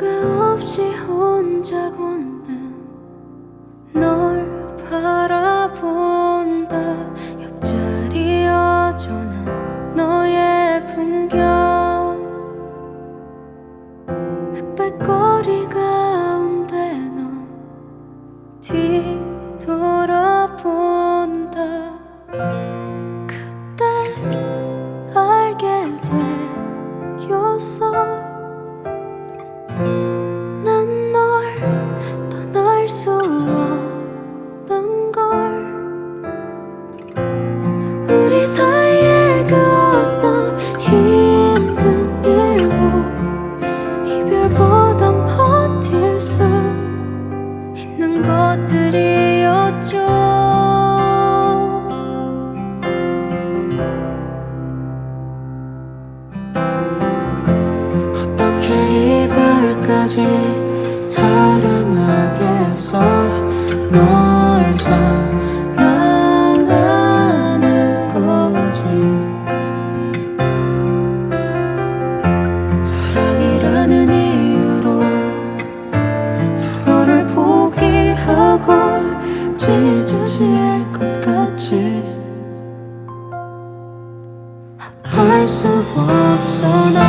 누가 없이 혼자고 취할 것 같지. 할수 없어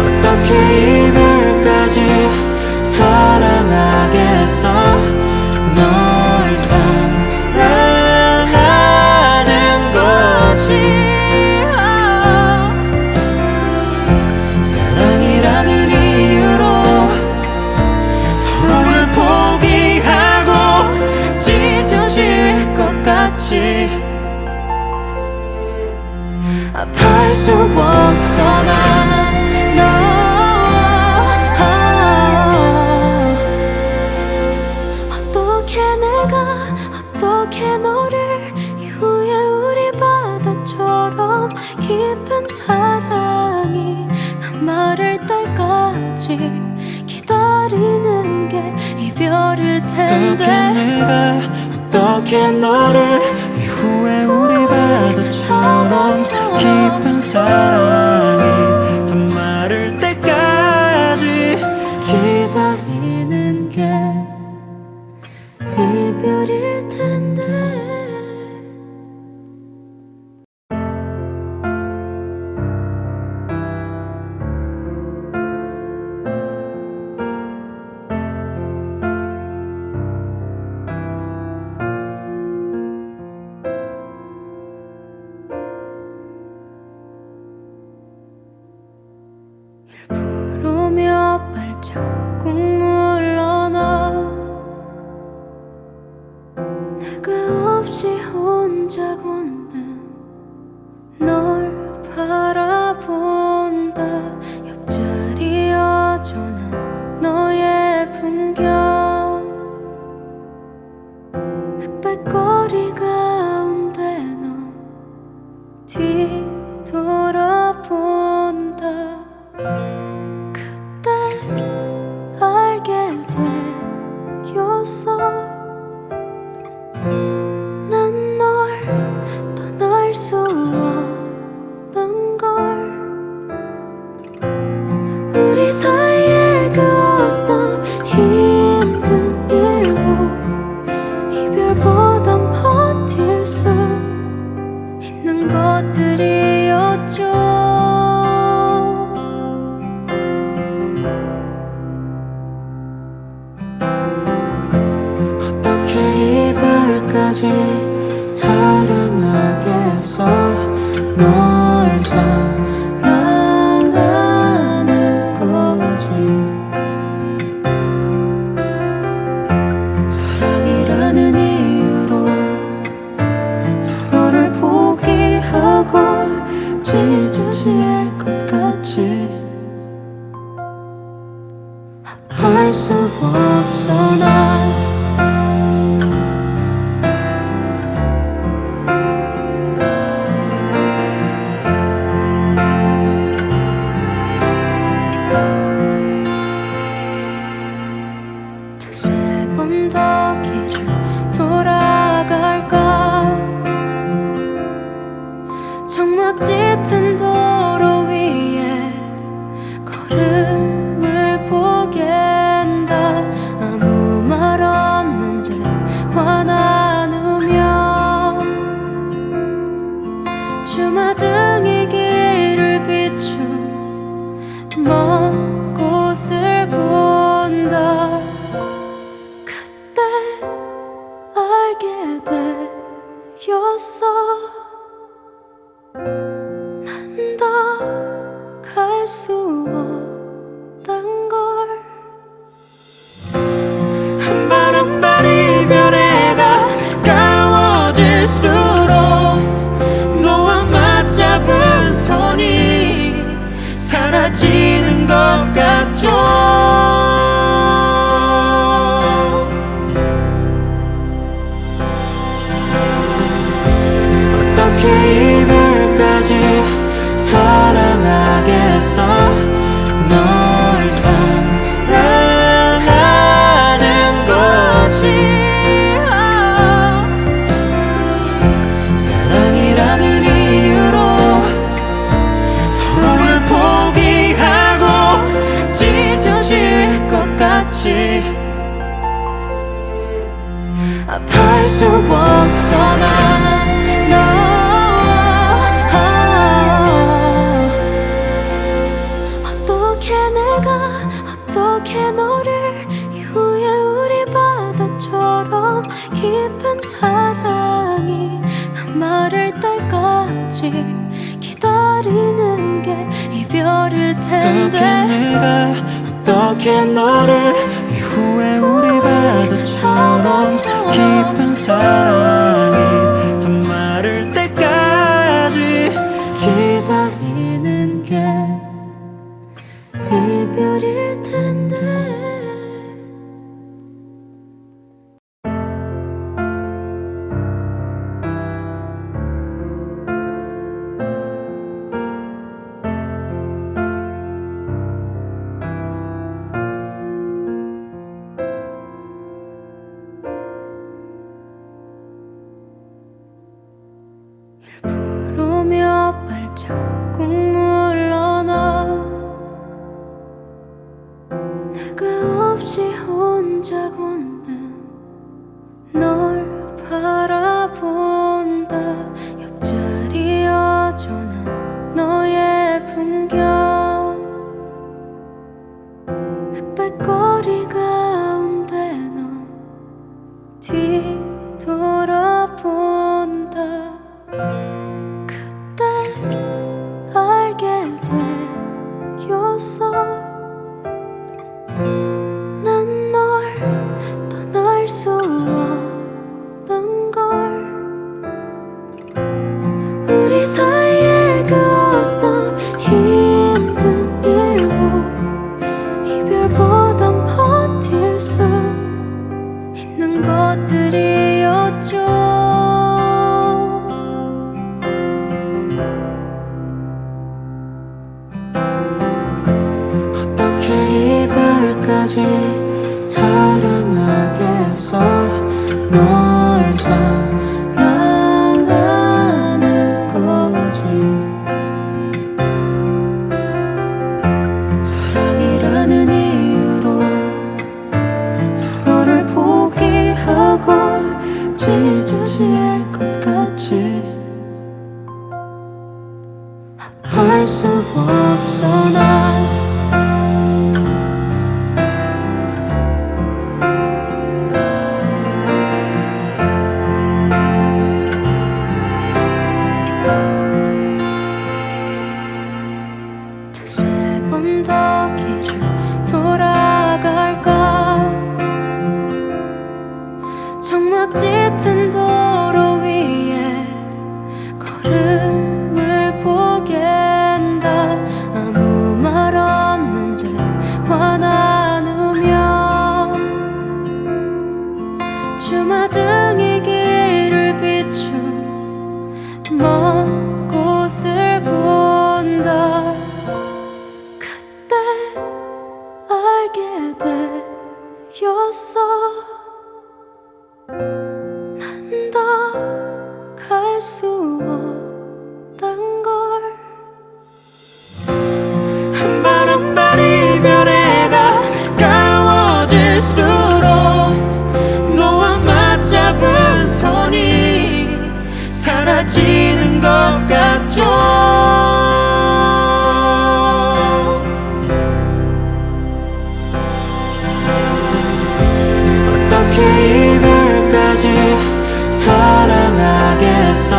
어떻게 이별까지 사랑하겠어? 어떻게 내가 어떻게 너를 이후에 우리 바다처럼 깊은 사랑이 마를 때까지 기다리는 게 이별일 텐데. 어떻게 내가 어떻게 너를 이후에 우리 바다처럼 깊은 사랑. 자꾸 물러나. 내가 없이 혼자 걷는 널 바라본다. 옆자리 여전한 너의 풍경. 흑백거리가 수 없단 걸. 한바람 한 발 이별에 사랑하겠어? 널 사랑하는 거지. 아 사랑이라는 이유로 서로를 포기하고 찢어질 것 같이 아플 수 없어. 난 열일 텐데. 내가 어떻게 너를 이후에 우리 바다처럼 깊은 사랑 끝까지 사랑하겠어? 널 사랑하는 거지. 사랑이라는 이유로 서로를 포기하고 찢어질 것 같지. 벌써 없어. 어떻게 이별까지 사랑하겠어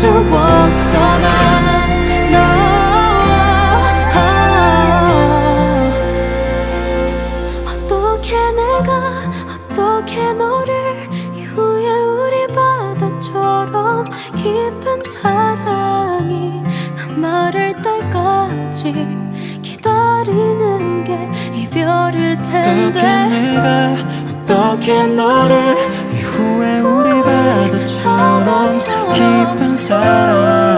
수 없어 난 어떻게 내가 어떻게 너를 이후에 우리 바다처럼 깊은 사랑이 남아를 때까지 기다리는 게 이별일 어떻게 텐데. 내가 어떻게 너를 이후에 우리 바다처럼 깊은 sana